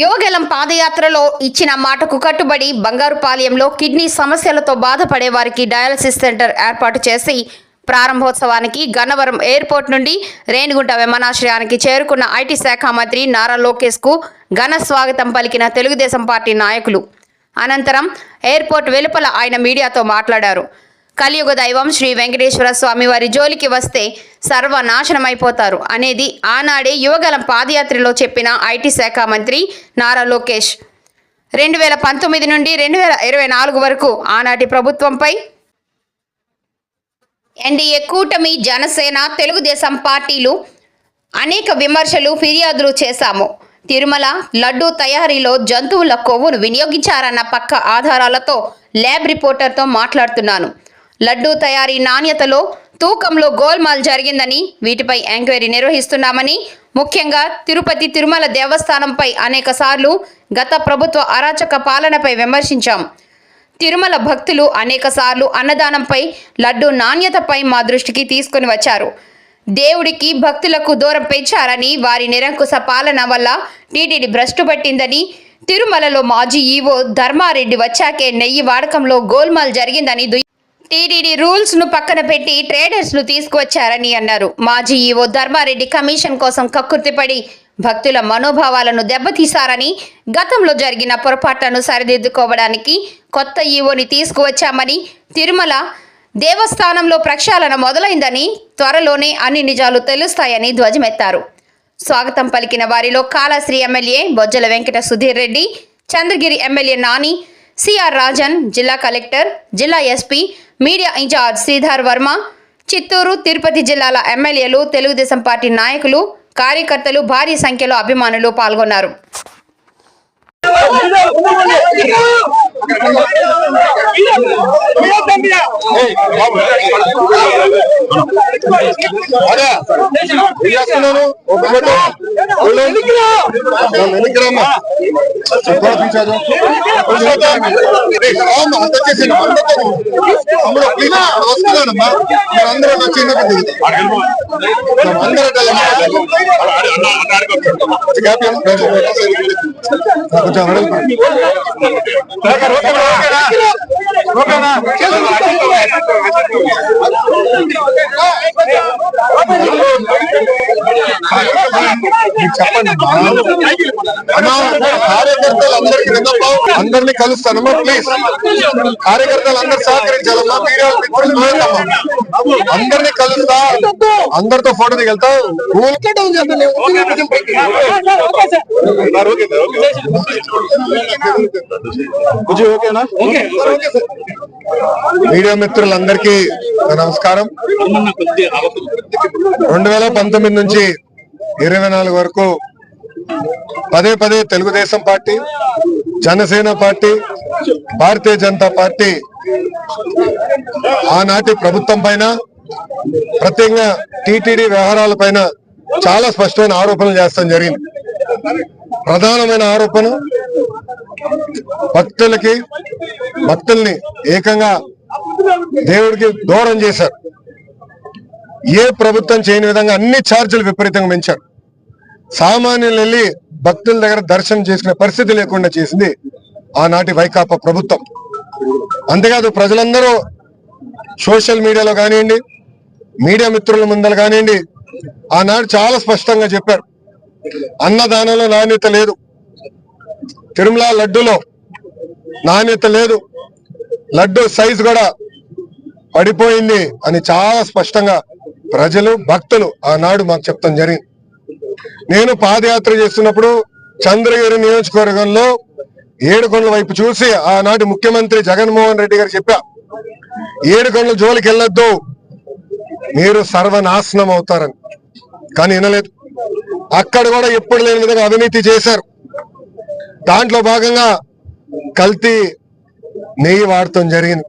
యోగలం పాదయాత్రలో ఇచ్చిన మాటకు కట్టుబడి బంగారుపాలెంలో కిడ్నీ సమస్యలతో బాధపడే వారికి డయాలసిస్ సెంటర్ ఏర్పాటు చేసి ప్రారంభోత్సవానికి గన్నవరం ఎయిర్పోర్ట్ నుండి రేణిగుంట విమానాశ్రయానికి చేరుకున్న ఐటీ శాఖ మంత్రి నారా లోకేష్కు ఘన స్వాగతం పలికిన తెలుగుదేశం పార్టీ నాయకులు. అనంతరం ఎయిర్పోర్ట్ వెలుపల ఆయన మీడియాతో మాట్లాడారు. కలియుగ దైవం శ్రీ వెంకటేశ్వర స్వామి వారి జోలికి వస్తే సర్వనాశనమైపోతారు అనేది ఆనాడే యువగలం పాదయాత్రలో చెప్పిన ఐటీ శాఖ మంత్రి నారా లోకేష్. రెండు వేల పంతొమ్మిది నుండి రెండు వేల ఇరవై నాలుగు వరకు ఆనాటి ప్రభుత్వంపై ఎన్డీఏ కూటమి జనసేన తెలుగుదేశం పార్టీలు అనేక విమర్శలు ఫిర్యాదులు చేశాము. తిరుమల లడ్డూ తయారీలో జంతువుల కొవ్వును వినియోగించారన్న పక్క ఆధారాలతో ల్యాబ్ రిపోర్టర్తో మాట్లాడుతున్నాను. లడ్డూ తయారీ నాణ్యతలో తూకంలో గోల్మాల్ జరిగిందని వీటిపై ఎంక్వైరీ నిర్వహిస్తున్నామని ముఖ్యంగా తిరుపతి తిరుమల దేవస్థానంపై అనేకసార్లు గత ప్రభుత్వ అరాచక పాలనపై విమర్శించాం. తిరుమల భక్తులు అనేకసార్లు అన్నదానంపై లడ్డు నాణ్యతపై మా దృష్టికి తీసుకొని వచ్చారు. దేవుడికి భక్తులకు దూరం పెంచారని వారి నిరంకుశ పాలన వల్ల టీటీడీ భ్రష్టు పట్టిందని తిరుమలలో మాజీ ఈవో ధర్మారెడ్డి వచ్చాకే నెయ్యి వాడకంలో గోల్మాల్ జరిగిందని టీడీడీ రూల్స్ను పక్కన పెట్టి ట్రేడర్స్ను తీసుకువచ్చారని అన్నారు. మాజీ ఈవో ధర్మారెడ్డి కమిషన్ కోసం కక్కుర్తిపడి భక్తుల మనోభావాలను దెబ్బతీశారని గతంలో జరిగిన పొరపాట్లను సరిదిద్దుకోవడానికి కొత్త ఈవోని తీసుకువచ్చామని తిరుమల దేవస్థానంలో ప్రక్షాళన మొదలైందని త్వరలోనే అన్ని నిజాలు తెలుస్తాయని ధ్వజమెత్తారు. స్వాగతం పలికిన వారిలో Kalahasti MLA Bojjala Venkata Sudheer Reddy Chandragiri MLA Nani CR Rajan జిల్లా కలెక్టర్ జిల్లా SP media incharge Sridhar Varma Chittoor Tirupati జిల్లాల ఎమ్మెల్యేలు తెలుగుదేశం పార్టీ నాయకులు కార్యకర్తలు భారీ సంఖ్యలో అభిమానులు పాల్గొన్నారు అదే ఏం చేస్తున్నాను ఒక ఫోటో ఒళ్ళు. నన్ను వెనక్కి రమ్మా. చెప్పరా చూశారు? ఒక ఫోటో. ఏయ్, రామ్మా, అంత చేసేయండి, అందరితో. తమ్ముడు, ప్లీజ్, ఇక్కడ వస్తున్నానమ్మా. మీరు అందరూ వచ్చి అందరూ కొంచెం చెప్పండి అమ్మా కార్యకర్తలు అందరినీ కలుస్తానమ్మా ప్లీజ్ కార్యకర్తలు అందరు సహకరించాలమ్మా మీడియా మిత్రులు అందరినీ కలుస్తా అందరితో ఫోటో దిగెళ్తా ఓకేనా మీడియా మిత్రులందరికీ నా నమస్కారం. రెండు వేల పంతొమ్మిది నుంచి ఇరవై నాలుగు వరకు పదే పదే Telugu Desam party Janasena party Bharatiya Janata party ఆనాటి ప్రభుత్వం పైన ప్రత్యేకంగా టిటిడి వ్యవహారాల పైన చాలా స్పష్టమైన ఆరోపణలు చేస్తాం జరిగింది. ప్రధానమైన ఆరోపణ భక్తులకి భక్తుల్ని ఏకంగా దేవుడికి దూరం చేశారు. ఏ ప్రభుత్వం చేయని విధంగా అన్ని ఛార్జీలు విపరీతంగా పెంచారు. సామాన్యులు వెళ్ళి భక్తుల దగ్గర దర్శనం చేసుకునే పరిస్థితి లేకుండా చేసింది ఆనాటి వైకాపా ప్రభుత్వం. అంతేకాదు ప్రజలందరూ సోషల్ మీడియాలో కానివ్వండి మీడియా మిత్రుల ముందర కానివ్వండి ఆనాడు చాలా స్పష్టంగా చెప్పారు. అన్నదానంలో నాణ్యత లేదు. తిరుమల లడ్డులో నాణ్యత లేదు. లడ్డు సైజు కూడా పడిపోయింది అని చాలా స్పష్టంగా ప్రజలు భక్తులు ఆనాడు మాకు చెప్తాం జరిగింది. నేను పాదయాత్ర చేస్తున్నప్పుడు చంద్రగిరి నియోజకవర్గంలో ఏడుకొండల వైపు చూసి ఆనాటి ముఖ్యమంత్రి జగన్మోహన్ రెడ్డి గారు చెప్పా ఏడుకొండల జోలికి వెళ్ళొద్దు మీరు సర్వనాశనం అవుతారని. కానీ వినలేదు. అక్కడ కూడా ఎప్పుడు లేని విధంగా అవినీతి చేశారు. దాంట్లో భాగంగా కల్తీ నెయ్యి వాడటం జరిగింది.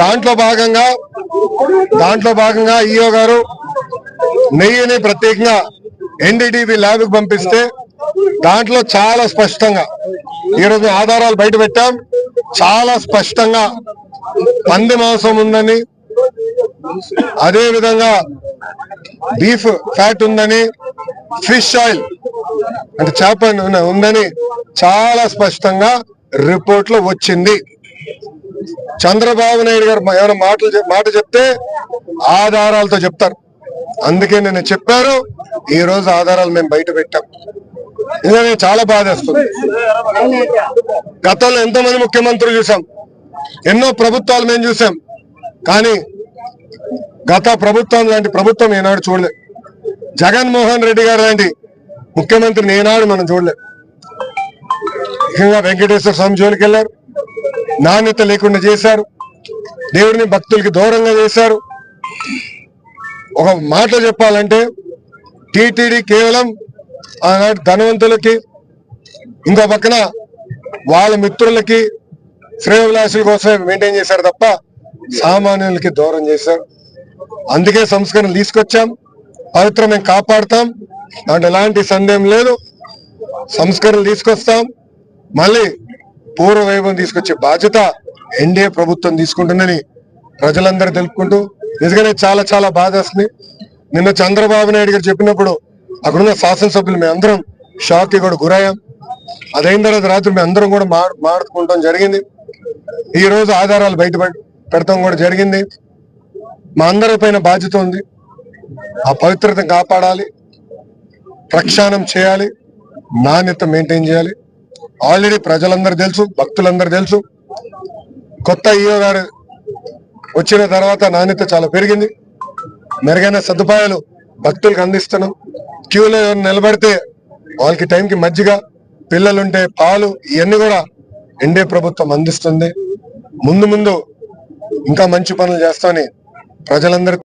దాంట్లో భాగంగా దాంట్లో భాగంగా ఈఓ గారు నెయ్యిని ప్రత్యేకంగా ఎన్డీటీవీ ల్యాబ్ పంపిస్తే దాంట్లో చాలా స్పష్టంగా ఈరోజు ఆధారాలు బయట పెట్టాం. చాలా స్పష్టంగా పంది మాంసం ఉందని అదే విధంగా బీఫ్ ఫ్యాట్ ఉందని ఫిష్ ఆయిల్ అంటే చేప ఉందని చాలా స్పష్టంగా రిపోర్ట్లో వచ్చింది. చంద్రబాబు నాయుడు గారు ఏమైనా మాటలు మాట చెప్తే ఆధారాలతో చెప్తారు. అందుకే నేను చెప్పారు ఈ రోజు ఆధారాలు మేము బయట పెట్టాం. ఇదే చాలా బాధేస్తుంది గతంలో ఎంతో మంది ముఖ్యమంత్రులు చూసాం. ఎన్నో ప్రభుత్వాలు మేము చూసాం. కానీ గత ప్రభుత్వం లాంటి ప్రభుత్వం ఏనాడు చూడలేదు జగన్మోహన్ రెడ్డి గారు లాంటి ముఖ్యమంత్రిని ఏనాడు మనం చూడలేదు ముఖ్యంగా వెంకటేశ్వర స్వామి జోలికి వెళ్ళారు నాణ్యత లేకుండా చేశారు. దేవుడిని భక్తులకి దూరంగా చేశారు. ఒక మాట చెప్పాలంటే టీటీడీ కేవలం ఆనాటి ధనవంతులకి ఇంకో పక్కన వాళ్ళ మిత్రులకి శ్రేయభిలాషుల కోసమే మెయింటైన్ చేశారు తప్ప సామాన్యులకి దూరం చేశారు. అందుకే సంస్కరణ తీసుకొచ్చాం. పవిత్రం మేము కాపాడుతాం. దాంట్లో ఎలాంటి సందేహం లేదు. సంస్కరణ తీసుకొస్తాం. మళ్ళీ పూర్వ వైభవం తీసుకొచ్చే బాధ్యత ఎన్డీఏ ప్రభుత్వం తీసుకుంటుందని ప్రజలందరూ తెలుపుకుంటూ నిజంగానే చాలా చాలా బాధేస్తుంది నిన్న చంద్రబాబు నాయుడు గారు చెప్పినప్పుడు అక్కడున్న శాసనసభ్యులు మేము అందరం షాక్కి కూడా గురయ్యాం. అదైన తర్వాత రాత్రి మేము అందరం కూడా మా మాడుకుంటాం జరిగింది. ఈ రోజు ఆధారాలు బయట పెడతాం కూడా జరిగింది. మా అందరి పైన బాధ్యత ఉంది. ఆ పవిత్రతను కాపాడాలి. ప్రక్షాళన చేయాలి. నాణ్యత మెయింటైన్ చేయాలి. ఆల్రెడీ ప్రజలందరూ తెలుసు భక్తులందరూ తెలుసు. కొత్త ఈఓ గారు వచ్చిన తర్వాత నాణ్యత చాలా పెరిగింది. మెరుగైన సదుపాయాలు భక్తులకు అందిస్తున్నాం. క్యూలో నిలబడితే వాళ్ళకి టైంకి మజ్జిగ పిల్లలుంటే పాలు ఇవన్నీ కూడా ఎన్డీఏ ప్రభుత్వం అందిస్తుంది. ముందు ముందు ఇంకా మంచి పనులు చేస్తామని ప్రజలందరూ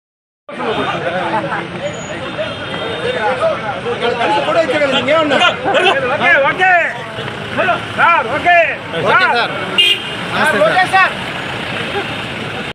okay okay. Sir okay sir okay sir